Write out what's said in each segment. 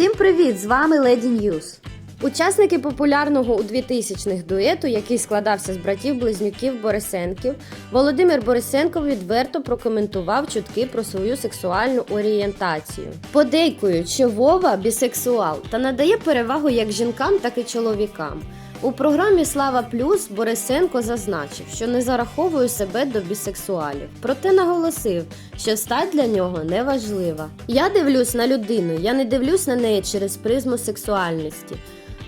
Всім привіт! З вами Леді Ньюз. Учасники популярного у 2000-х дуету, який складався з братів-близнюків Борисенків, Володимир Борисенко відверто прокоментував чутки про свою сексуальну орієнтацію. Подейкують, що Вова бісексуал та надає перевагу як жінкам, так і чоловікам. У програмі Слава Плюс Борисенко зазначив, що не зараховує себе до бісексуалів, проте наголосив, що стать для нього не важлива. Я дивлюсь на людину, я не дивлюсь на неї через призму сексуальності.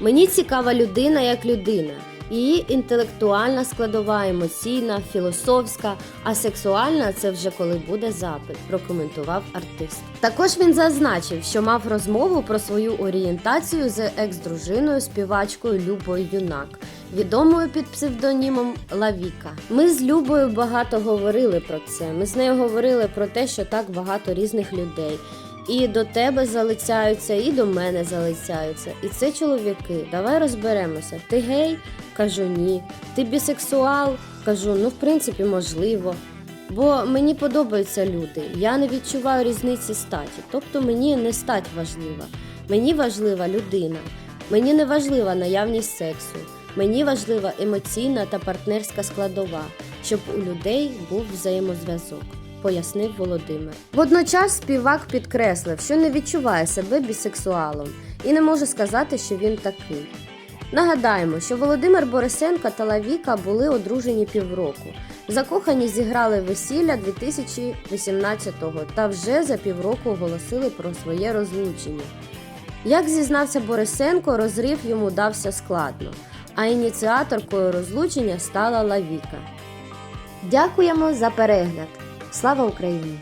Мені цікава людина як людина. Її інтелектуальна складова, емоційна, філософська, а сексуальна це вже коли буде запит, прокоментував артист. Також він зазначив, що мав розмову про свою орієнтацію з екс-дружиною співачкою Любою Юнак, відомою під псевдонімом Лавіка. Ми з Любою багато говорили про це. Ми з нею говорили про те, що так багато різних людей. І до тебе залицяються, і до мене залицяються. І це чоловіки. Давай розберемося. Ти гей? Кажу ні. Ти бісексуал? Кажу, ну в принципі, можливо. Бо мені подобаються люди. Я не відчуваю різниці статі. Тобто мені не стать важлива. Мені важлива людина. Мені не важлива наявність сексу. Мені важлива емоційна та партнерська складова, щоб у людей був взаємозв'язок пояснив Володимир. Водночас співак підкреслив, що не відчуває себе бісексуалом і не може сказати, що він такий. Нагадаємо, що Володимир Борисенко та Лавіка були одружені півроку. Закохані зіграли весілля 2018-го та вже за півроку оголосили про своє розлучення. Як зізнався Борисенко, розрив йому дався складно, а ініціаторкою розлучення стала Лавіка. Дякуємо за перегляд! Слава Україні!